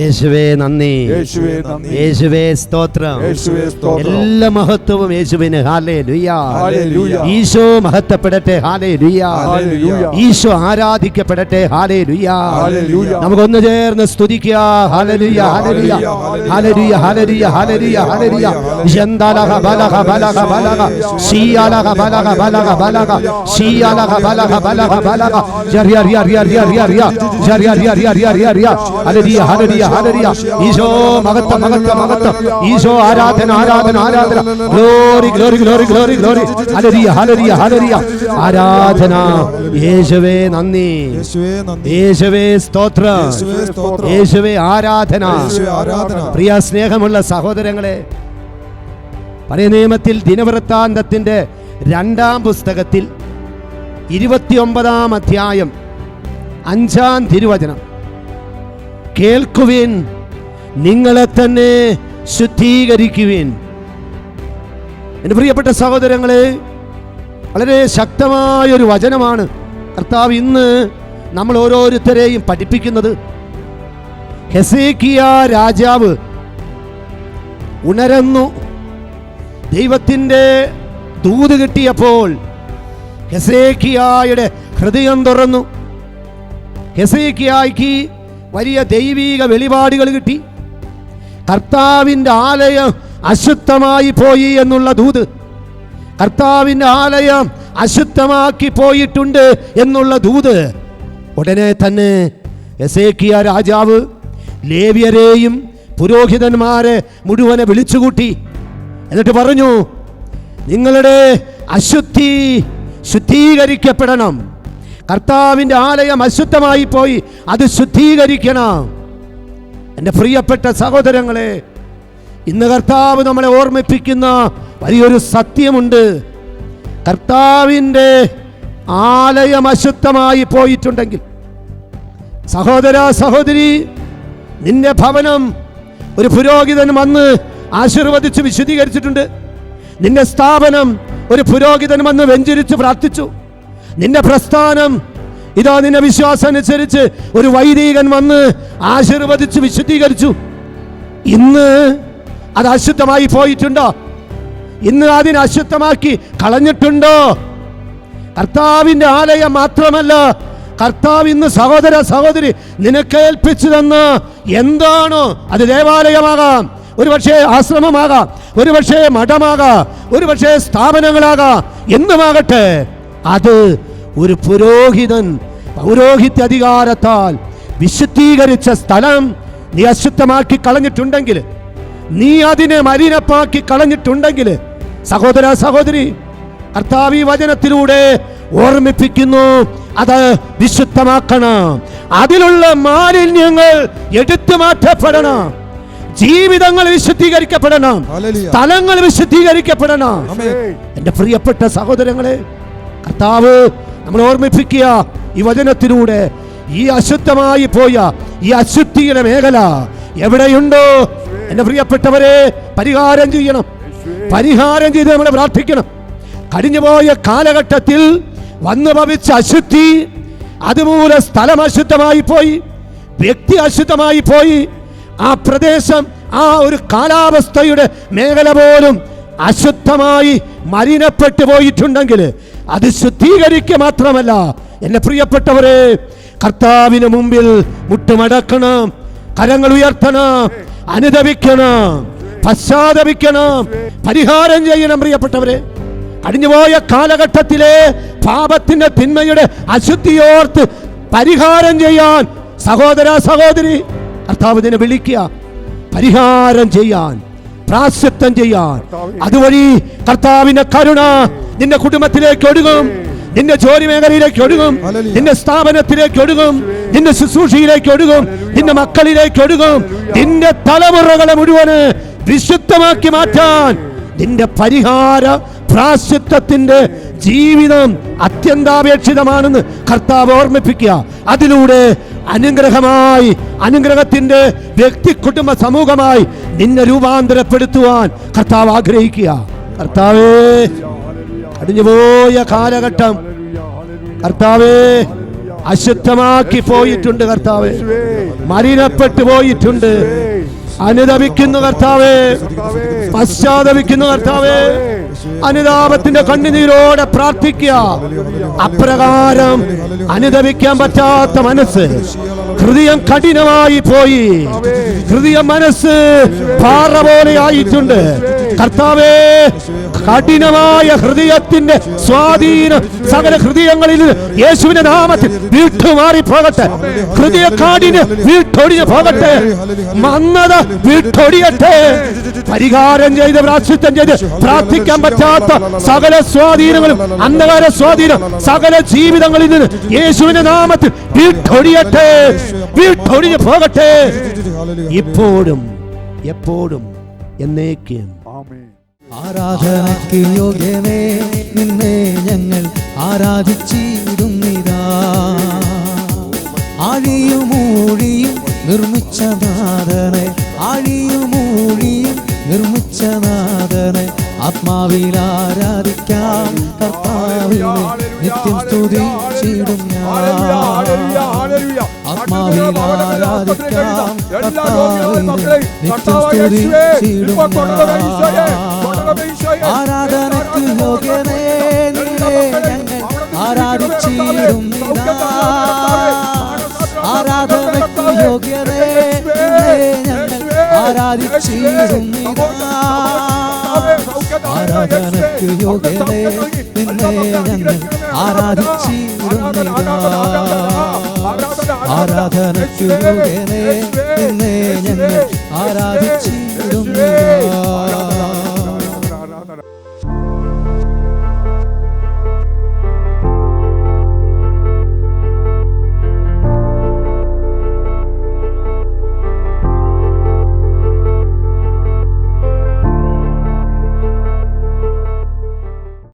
യേശുവേ നന്ദി. യേശുവേ സ്തോത്രം. എല്ലാ മഹത്വവും യേശുവിന്. ഈശോ മഹത്വപ്പെടട്ടെ. ഈശോ ആരാധിക്കപ്പെടട്ടെ ഹാലേ ഹല്ലേലൂയ. നമുക്കൊന്ന് ചേർന്ന് സ്തുതിക്കുക. ജന്താലഹ ബലഹ ബലഹ ബലഹ. ശീയാലഹ ബലഹ ബലഹ ബലഹ. ശീയാലഹ ബലഹ ബലഹ ബലഹ. ജറിയ റിയ റിയ റിയ റിയ റിയ. ജറിയ റിയ ഈശോ ഈശോ ആരാധന ആരാധന ആരാധന. Glory glory glory glory glory. ആരാധന. യേശുവേ നന്ദി. യേശുവേ സ്തോത്രം. യേശുവേ ആരാധന. പ്രിയ സ്നേഹമുള്ള സഹോദരങ്ങളെ പഴയ നിയമത്തിൽ ദിനവൃത്താന്തത്തിന്റെ രണ്ടാം പുസ്തകത്തിൽ ഇരുപത്തിയൊമ്പതാം അധ്യായം അഞ്ചാം തിരുവചനം. കേൾക്കുവിൻ നിങ്ങളെ തന്നെ ശുദ്ധീകരിക്കുവിൻ. എന്റെ പ്രിയപ്പെട്ട സഹോദരങ്ങളെ വളരെ ശക്തമായൊരു വചനമാണ് കർത്താവ് ഇന്ന് നമ്മൾ ഓരോരുത്തരെയും പഠിപ്പിക്കുന്നത്. ഹെസേക്കിയ രാജാവ് ഉണരുന്നു. ദൈവത്തിന്റെ ദൂത് കിട്ടിയപ്പോൾ ഹെസേക്കിയായുടെ ഹൃദയം തുറന്നു. ഹെസേക്കിയായ്ക്ക് വലിയ ദൈവീക വെളിപാടുകൾ കിട്ടി. കർത്താവിന്റെ ആലയം അശുദ്ധമായി പോയി എന്നുള്ള ദൂത്. കർത്താവിന്റെ ആലയം അശുദ്ധമാക്കി പോയിട്ടുണ്ട് എന്നുള്ള ദൂത്. ഉടനെ തന്നെ എസേക്കിയ രാജാവ് ലേവ്യരെയും പുരോഹിതന്മാരെ മുഴുവനെ വിളിച്ചുകൂട്ടി. എന്നിട്ട് പറഞ്ഞു നിങ്ങളുടെ അശുദ്ധി ശുദ്ധീകരിക്കപ്പെടണം. കർത്താവിന്റെ ആലയം അശുദ്ധമായി പോയി അത് ശുദ്ധീകരിക്കണം. എന്റെ പ്രിയപ്പെട്ട സഹോദരങ്ങളെ ഇന്ന് കർത്താവ് നമ്മളെ ഓർമ്മിപ്പിക്കുന്ന വലിയൊരു സത്യമുണ്ട്. കർത്താവിന്റെ ആലയം അശുദ്ധമായി പോയിട്ടുണ്ടെങ്കിൽ സഹോദര സഹോദരി നിന്റെ ഭവനം ഒരു പുരോഹിതൻ വന്ന് ആശീർവദിച്ച് വിശദീകരിച്ചിട്ടുണ്ട് നിന്റെ സ്ഥാപനം ഒരു പുരോഹിതൻ വന്ന് വെഞ്ചരിച്ച് പ്രാർത്ഥിച്ചു. നിന്റെ പ്രസ്ഥാനം. ഇതാ നിന്റെ വിശ്വാസം അനുസരിച്ച് ഒരു വൈദികൻ വന്ന് ആശീർവദിച്ച് വിശുദ്ധീകരിച്ചു. ഇന്ന് അത് അശുദ്ധമായി പോയിട്ടുണ്ടോ? ഇന്ന് അതിനെ അശുദ്ധമാക്കി കളഞ്ഞിട്ടുണ്ടോ? കർത്താവിന്റെ ആലയം മാത്രമല്ല കർത്താവ് ഇന്ന് സഹോദര സഹോദരി നിനക്ക് ഏൽപ്പിച്ചു തന്ന എന്താണോ അത് ദേവാലയമാകാം ഒരുപക്ഷെ ആശ്രമമാകാം ഒരുപക്ഷെ മഠമാകാം ഒരുപക്ഷെ സ്ഥാപനങ്ങളാകാം എന്തുമാകട്ടെ? അത് ഒരു പുരോഹിതൻ പൗരോഹിത്യ അധികാരത്താൽ വിശുദ്ധീകരിച്ച സ്ഥലം നീ അശുദ്ധമാക്കി കളഞ്ഞിട്ടുണ്ടെങ്കിൽ നീ അതിനെ മലിനപ്പാക്കി കളഞ്ഞിട്ടുണ്ടെങ്കിൽ സഹോദര സഹോദരി കർത്താവ് ഈ വചനത്തിലൂടെ ഓർമ്മിപ്പിക്കുന്നു അത് വിശുദ്ധമാക്കണം അതിലുള്ള മാലിന്യങ്ങൾ എടുത്തു മാറ്റപ്പെടണം ജീവിതങ്ങൾ വിശുദ്ധീകരിക്കപ്പെടണം. സ്ഥലങ്ങൾ വിശുദ്ധീകരിക്കപ്പെടണം. എന്റെ പ്രിയപ്പെട്ട സഹോദരങ്ങളെ കർത്താവ് നമ്മൾ ഓർമ്മിപ്പിക്കുക ഈ വചനത്തിലൂടെ ഈ അശുദ്ധമായി പോയ ഈ അശുദ്ധിയുടെ മേഖല എവിടെയുണ്ടോ? എന്റെ പ്രിയപ്പെട്ടവരെ പരിഹാരം ചെയ്യണം. പരിഹാരം ചെയ്ത് നമ്മൾ പ്രാർത്ഥിക്കണം. കഴിഞ്ഞുപോയ കാലഘട്ടത്തിൽ വന്നു ഭവിച്ച അശുദ്ധി അതുമൂല സ്ഥലം അശുദ്ധമായി പോയി വ്യക്തി അശുദ്ധമായി പോയി. ആ പ്രദേശം ആ ഒരു കാലാവസ്ഥയുടെ മേഖല പോലും അശുദ്ധമായി മലിനപ്പെട്ടു പോയിട്ടുണ്ടെങ്കിൽ അത് ശുദ്ധീകരിക്കുക മാത്രമല്ല. എന്നെ പ്രിയപ്പെട്ടവരെ കർത്താവിന് മുമ്പിൽ മുട്ടുമടക്കണം കരങ്ങൾ ഉയർത്തണം അനുദവിക്കണം പശ്ചാത്തപിക്കണം പരിഹാരം ചെയ്യണം പ്രിയപ്പെട്ടവരെ. കഴിഞ്ഞുപോയ കാലഘട്ടത്തിലെ പാപത്തിന്റെ തിന്മയുടെ അശുദ്ധിയോർത്ത് പരിഹാരം ചെയ്യാൻ സഹോദര സഹോദരി കർത്താവ് വിളിക്കുക. പരിഹാരം ചെയ്യാൻ പ്രാശ്ചിത്തം ചെയ്യാൻ. അതുവഴി കർത്താവിന്റെ കരുണ നിന്റെ കുടുംബത്തിലേക്ക് ഒഴുകും. നിന്റെ ജോലി മേഖലയിലേക്ക് ഒഴുകും. നിന്റെ സ്ഥാപനത്തിലേക്ക് ഒഴുകും. നിന്റെ ശുശ്രൂഷയിലേക്ക് ഒഴുകും. നിന്റെ മക്കളിലേക്ക് ഒഴുകും. നിന്റെ തലമുറകളെ മുഴുവൻ വിശുദ്ധമാക്കി മാറ്റാൻ. നിന്റെ പരിഹാര പ്രാശ്ചിത്തത്തിന്റെ ജീവിതം അത്യന്താപേക്ഷിതമാണെന്ന് കർത്താവ് ഓർമ്മിപ്പിക്കുക. അതിലൂടെ അനുഗ്രഹമായി അനുഗ്രഹത്തിന്റെ വ്യക്തി കുടുംബ സമൂഹമായി നിന്നെ രൂപാന്തരപ്പെടുത്തുവാൻ കർത്താവ് ആഗ്രഹിക്കുക. കർത്താവേ അടിഞ്ഞുപോയ കാലഘട്ടം കർത്താവേ അശുദ്ധമാക്കി പോയിട്ടുണ്ട് കർത്താവേ. മലിനപ്പെട്ടു പോയിട്ടുണ്ട്. അനുദപിക്കുന്നു കർത്താവേ. പശ്ചാത്തപിക്കുന്നു കർത്താവേ. അനുതാപത്തിന്റെ കണ്ണുനീരോടെ പ്രാർത്ഥിക്കുക. അപ്രകാരം അനുദപിക്കാൻ പറ്റാത്ത മനസ്സ് ഹൃദയം കഠിനമായി പോയി. ഹൃദയ മനസ്സ് പാറ പോലെ ആയിട്ടുണ്ട്. കർത്താവേ കഠിനമായ ഹൃദയത്തിന്റെ സ്വാധീനം സകല ഹൃദയങ്ങളിൽ യേശുവിന്റെ നാമത്തിൽ വീട്ടുമാറി പോകട്ടെ. ഹൃദയ കാടിന് വീട്ടൊടിഞ്ഞ് പോകട്ടെ. മന്നത വീട്ടൊടിയട്ടെ. പരിഹാരം ചെയ്ത് പ്രാശ്ചിത്വം ചെയ്ത് പ്രാർത്ഥിക്കാൻ പറ്റാത്ത സകല സ്വാധീനങ്ങളും അന്ധകാര സ്വാധീനം സകല ജീവിതങ്ങളിൽ നിന്ന് യേശുവിന്റെ നാമത്തിൽ വീട്ടൊടിയട്ടെ. വീട്ടൊടിഞ്ഞ് പോകട്ടെ. ഇപ്പോഴും എപ്പോഴും എന്നേക്കും ആരാധനയ്ക്ക് യോഗ്യമേ നിന്നെ ഞങ്ങൾ ആരാധിച്ചിടുന്നിതാ. ആഴിയുമൂഴിയും നിർമ്മിച്ച നാഥനെ ആഴിയുമൂഴിയും നിർമ്മിച്ച നാഥനെ ആത്മാവിൽ ആരാധിക്കാം. കർത്താവിനെ നിത്യം സ്തുതിച്ചിടും ആത്മാവിൽ ആരാധിക്കാം. കർത്താവിനെ നിത്യം സ്തുതിച്ചിടും ആരാധനയ്ക്ക് യോഗ്യനേ നിന്നെ ഞങ്ങൾ ആരാധിച്ചിടും ആരാധനയ്ക്ക് യോഗ്യനേ നിന്നെ ഞങ്ങൾ ആരാധിച്ചിടും ആരാധനയ്ക്ക് യോഗ്യനേ നിന്നെ ഞങ്ങൾ ആരാധിച്ചിടും ആരാധനയ്ക്ക് യോഗ്യനേ നിന്നെ ഞങ്ങൾ ആരാധിച്ചിടും